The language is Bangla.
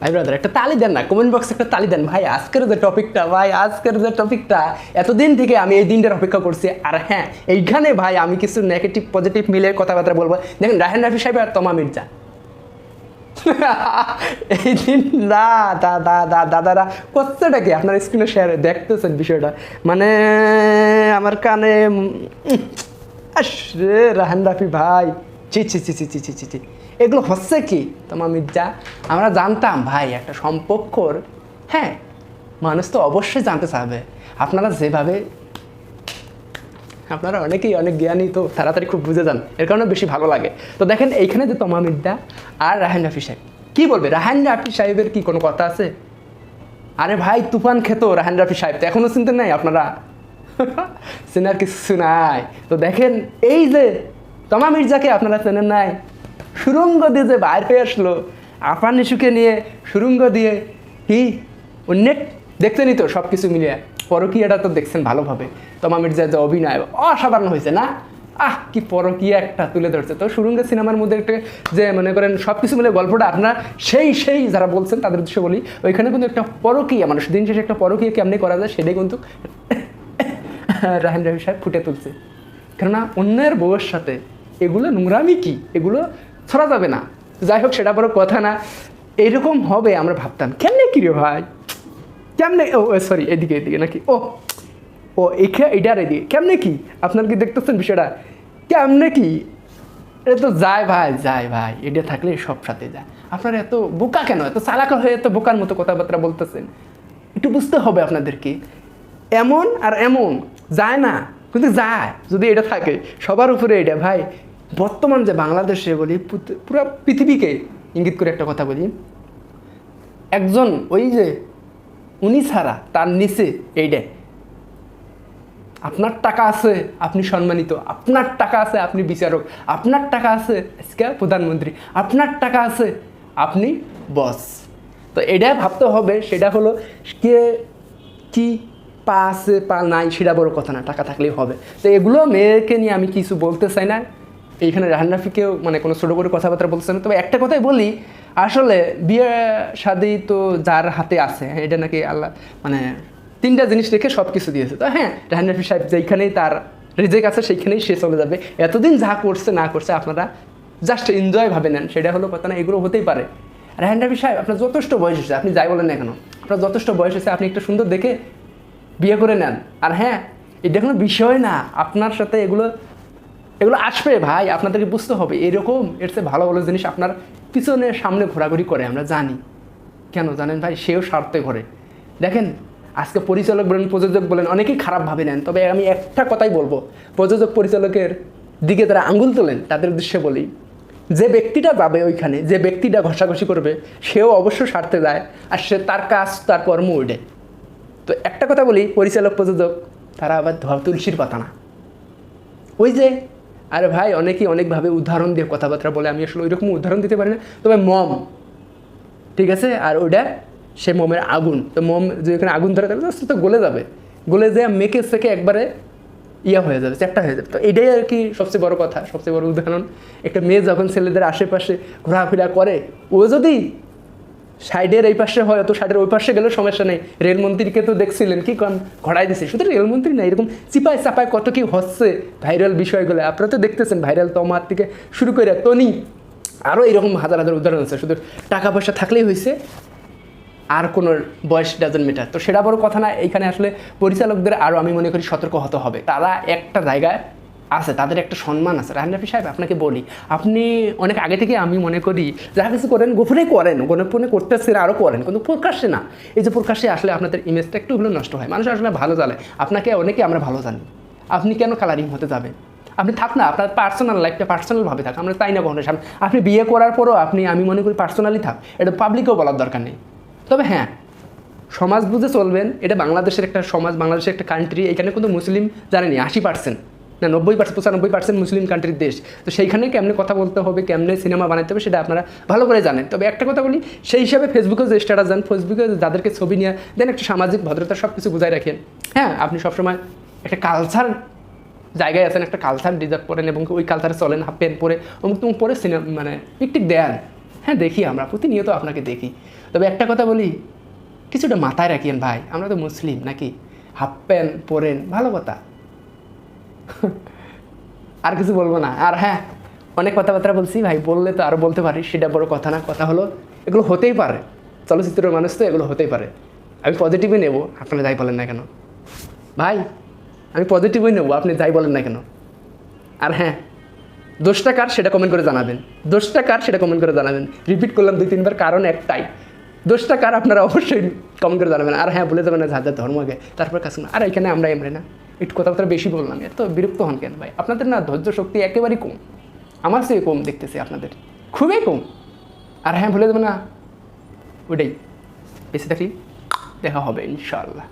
ভাই ব্রাদার একটা তালি দেন না কমেন্ট বক্সে একটা তালি দেন। ভাই, আজকের যে টপিকটা ভাই, আজকের যে টপিকটা এতদিন থেকে আমি এই দিনটার অপেক্ষা করছি। আর হ্যাঁ এইখানে ভাই, আমি কিছু নেগেটিভ পজিটিভ মিলে কথাবার্তা বলব। দেখেন, রাহেন রাফি সাহেব আর তমা মির্জা। এই দিন না দাদা দাদারা কষ্টটা কি? আপনার স্ক্রিনে শেয়ার দেখতেছেন বিষয়টা। মানে আমার কানে আস রাহেন রাফি ভাই। ছি চি চি চি চি চি চি এগুলো হচ্ছে কি? তোমার মির্জা, আমরা জানতাম, ভাই, একটা সম্পর্কর হ্যাঁ মানুষ তো অবশ্যই জানতে চাবে। আপনারা যেভাবে, আপনারা অনেকেই অনেক জ্ঞানী, তো তাড়াতাড়ি খুব বুঝে যান, এর কারণে বেশি ভালো লাগে। তো দেখেন, এইখানে যে তমা মির্জা আর রাহান রাফি সাহেব, কী বলবে? রাহান রাফি সাহেবের কি কোনো কথা আছে? আরে ভাই, তুফান খেতো রাহান রাফি সাহেব, তো এখনও চিনতে নাই আপনারা? চেনার কিছু নাই। তো দেখেন, এই যে তমা মির্জাকে আপনারা চেনেন নাই? সুরঙ্গ দিয়ে যে বাইর হয়ে আসলো, আফান ইস্যুকে নিয়ে সুরঙ্গ দিয়ে কি অনেক দেখছেনই তো সব কিছু মিলিয়ে। পরকীয়াটা তো দেখছেন ভালোভাবে। তমা মির্জার যে অভিনয়, অসাধারণ হয়েছে না? আহ, কি পরকীয়া একটা তুলে ধরছে। তো সুরঙ্গের সিনেমার মধ্যে একটা যে মনে করেন সব কিছু মিলে গল্পটা আপনার সেই সেই যারা বলছেন তাদের উদ্দেশ্যে বলি, ওইখানে কিন্তু একটা পরকীয়া, মানুষ দিন শেষে একটা পরকীয়া কেমনি করা যায় সেটাই কিন্তু রাহেন রবি সাহেব ফুটে তুলছে। কেননা অন্যের বউয়ের সাথে এগুলো নোংরামি কি? এগুলো ছড়া যাবে না। যাই হোক, সেটা বড় কথা না। এরকম হবে, আমরা ভাবতাম, কেমনে কি রে ভাই? কেমনে, ও সরি এদিকে এদিকে, নাকি? ও ও, এখে এটার এদিকে কেমনে কি? আপনার কি দেখতেছেন বিষয়টা। কেমনে কি? এটা তো যায় ভাই যায় ভাই এটা থাকলে সব সাথে যায়। আপনারা এত বোকা কেন? এত চালাকা হয়ে এত বোকার মতো কথাবার্তা বলতেছেন। একটু বুঝতে হবে আপনাদেরকে। এমন আর এমন, যায় না। কিন্তু যায়, যদি এটা থাকে, সবার উপরে এটা ভাই। বর্তমান যে বাংলাদেশে বলি পুরো পৃথিবীকে ইঙ্গিত করে একটা কথা বলি। একজন ওই যে, উনি ছাড়া তার নিচে এইটাই আপনার টাকা আছে, আপনি সম্মানিত। আপনার টাকা আছে, আপনি বিচারক। আপনার টাকা আছে, আজকে প্রধানমন্ত্রী। আপনার টাকা আছে, আপনি বস। তো এটা ভাবতে হবে সেটা হলো কে কি পা আছে, পা নাই সেটা বড় কথা না, টাকা থাকলেই হবে। তো এগুলো মেয়েকে নিয়ে আমি কিছু বলতে চাই না। এইখানে রাহান রাফিকেও মানে কোনো ছোটো করে কথাবার্তা বলছে না। তবে একটা কথাই বলি, আসলে বিয়ে শাদি তো যার হাতে আছে, এটা নাকি আল্লাহ মানে তিনটা জিনিস রেখে সব কিছু দিয়েছে। তো হ্যাঁ রাহান রাফি সাহেব যেইখানেই তার রিজেক আছে, সেইখানেই সে চলে যাবে। এতদিন যা করছে, না করছে, আপনারা জাস্ট এনজয় ভাবে নেন। সেটা হলো কথা না, এগুলো হতেই পারে। রাহান রাফি সাহেব, আপনার যথেষ্ট বয়স হয়েছে, আপনি যাই বলেন না কেন, আপনার যথেষ্ট বয়স হয়েছে, আপনি একটা সুন্দর দেখে বিয়ে করে নেন। আর হ্যাঁ এটা কোনো বিষয় না, আপনার সাথে এগুলো এগুলো আসবে ভাই, আপনাদেরকে বুঝতে হবে। এরকম, এর চেয়ে ভালো ভালো জিনিস আপনার পিছনে সামনে ঘোরাঘুরি করে, আমরা জানি। কেন জানেন ভাই? সেও স্বার্থে ঘরে। দেখেন, আজকে পরিচালক বলেন, প্রযোজক বলেন, অনেকেই খারাপ ভাবে নেন। তবে আমি একটা কথাই বলব, প্রযোজক পরিচালকের দিকে তারা আঙ্গুল তোলেন, তাদের উদ্দেশ্যে বলি, যে ব্যক্তিটা যাবে ওইখানে, যে ব্যক্তিটা ঘষাঘষি করবে, সেও অবশ্য স্বার্থে যায়, আর সে তার কাজ, তার কর্ম ওইটাই। তো একটা কথা বলি, পরিচালক, প্রযোজক, তারা আবার ধর তুলসীর পাতা না। ওই যে আরে ভাই, অনেকেই অনেকভাবে উদাহরণ দিয়ে কথাবার্তা বলে, আমি আসলে ওইরকম উদাহরণ দিতে পারি না। তবে মম, ঠিক আছে? আর ওইটা, সে মমের আগুন। তো মম যে এখানে আগুন ধরে যাবে তো গলে যাবে। গলে যে মেকে থেকে একবারে ইয়া হয়ে যাবে, চ্যাপটা হয়ে যাবে। তো এটাই আর কি সবচেয়ে বড় কথা, সবচেয়ে বড় উদাহরণ। একটা মেয়ে যখন ছেলেদের আশেপাশে ঘোরাফেরা করে, ও যদি সাইডের এই পাশে হয় তো সাইডের ওই পাশে গেলেও সমস্যা নেই। রেলমন্ত্রীকে তো দেখছিলেন কি কন ঘড়াই দিছে। শুধু রেলমন্ত্রী না, এরকম চিপায় চাপায় কত কি হচ্ছে ভাইরাল বিষয়গুলো। আপনারা তো দেখতেছেন, ভাইরাল তমার থেকে শুরু করে তনি। আরও এরকম হাজার হাজার উদাহরণ আছে। শুধু টাকা পয়সা থাকলেই হয়েছে আর কোনো বয়স ডাজন মেটার তো সেটা বড় কথা না এখানে আসলে পরিচালকদের আরও আমি মনে করি সতর্ক হতে হবে। তারা একটা জায়গায় আছে, তাদের একটা সম্মান আছে। রাহান রাফি সাহেব, আপনাকে বলি, আপনি অনেক আগে থেকে আমি মনে করি যা কিছু করেন, গোপনে করেন, গোপনে করতেছেন আরও করেন, কিন্তু প্রকাশ্যে না। এই যে প্রকাশ্যে আসলে আপনাদের ইমেজটা একটু হলেও নষ্ট হয়। মানুষ আসলে ভালো জানে। আপনাকে, অনেকে আমরা ভালো জানি। আপনি কেন কালারিং হতে যাবেন? আপনি থাক না, আপনার পার্সোনাল লাইফটা পার্সোনালভাবে থাক। আমরা তাই না কখনো সামনে আপনি বিয়ে করার পরও আপনি, আমি মনে করি পার্সোনালি থাক। এটা পাবলিকেও বলার দরকার নেই। তবে হ্যাঁ সমাজ বুঝে চলবেন। এটা বাংলাদেশের একটা সমাজ, বাংলাদেশের একটা কান্ট্রি এখানে কিন্তু মুসলিম জানেনি, আশি পার্সেন্ট না, নব্বই পার্সেন্ট পঁচানব্বই পার্সেন্ট মুসলিম কান্ট্রির দেশ। তো সেইখানে কেমনে কথা বলতে হবে, কেমনে সিনেমা বানাতে হবে সেটা আপনারা ভালো করে জানেন। তবে একটা কথা বলি, সেই হিসাবে ফেসবুকেও যে স্ট্যাটাস যান ফেসবুকে যাদেরকে ছবি নিয়ে দেন, একটা সামাজিক ভদ্রতা সব কিছু বুঝাই রাখেন। হ্যাঁ আপনি সবসময় একটা কালচার জায়গায় আছেন, একটা কালচার ডিজার্ভ করেন এবং ওই কালচারে চলেন, হাফ প্যান্ট পরে, অমুক তমুক পরে সিনেমা মানে পিকটিক দেন। হ্যাঁ দেখি আমরা, প্রতিনিয়ত আপনাকে দেখি। তবে একটা কথা বলি, কিছুটা মাথায় রাখিয়েন ভাই, আমরা তো মুসলিম নাকি? হাফ প্যান্ট পরেন, ভালো কথা। আর কিছু বলব না। আর হ্যাঁ অনেক কথাবার্তা বলছি, ভাই, বললে তো আরও বলতে পারি, সেটা বড় কথা না, কথা হলো এগুলো হতেই পারে। চলচ্চিত্রের মানুষ তো এগুলো হতেই পারে। আমি পজিটিভই নেব, আপনারা যাই বলেন না কেন। ভাই, আমি পজিটিভই নেব, আপনি যাই বলেন না কেন। আর হ্যাঁ দোষটা কার সেটা কমেন্ট করে জানাবেন। দোষটা কার সেটা কমেন্ট করে জানাবেন। রিপিট করলাম দুই, তিনবার, কারণ একটাই। দোষটা কার আপনারা অবশ্যই কমেন্ট করে জানাবেন। আর হ্যাঁ বলে দেবেন না যাদের ধর্মকে তারপর কাছে আর এখানে আমরা এমরে না। একটু কথাবার্তা বেশি বললাম এত বিরক্ত হন কেন ভাই? আপনাদের না ধৈর্য শক্তি একেবারেই কম। আমার সে কম দেখতেছি আপনাদের। খুবই কম। আর হ্যাঁ ভুলে দেবো না। ওটাই বেশি থাকলে দেখা হবে ইনশাআল্লাহ।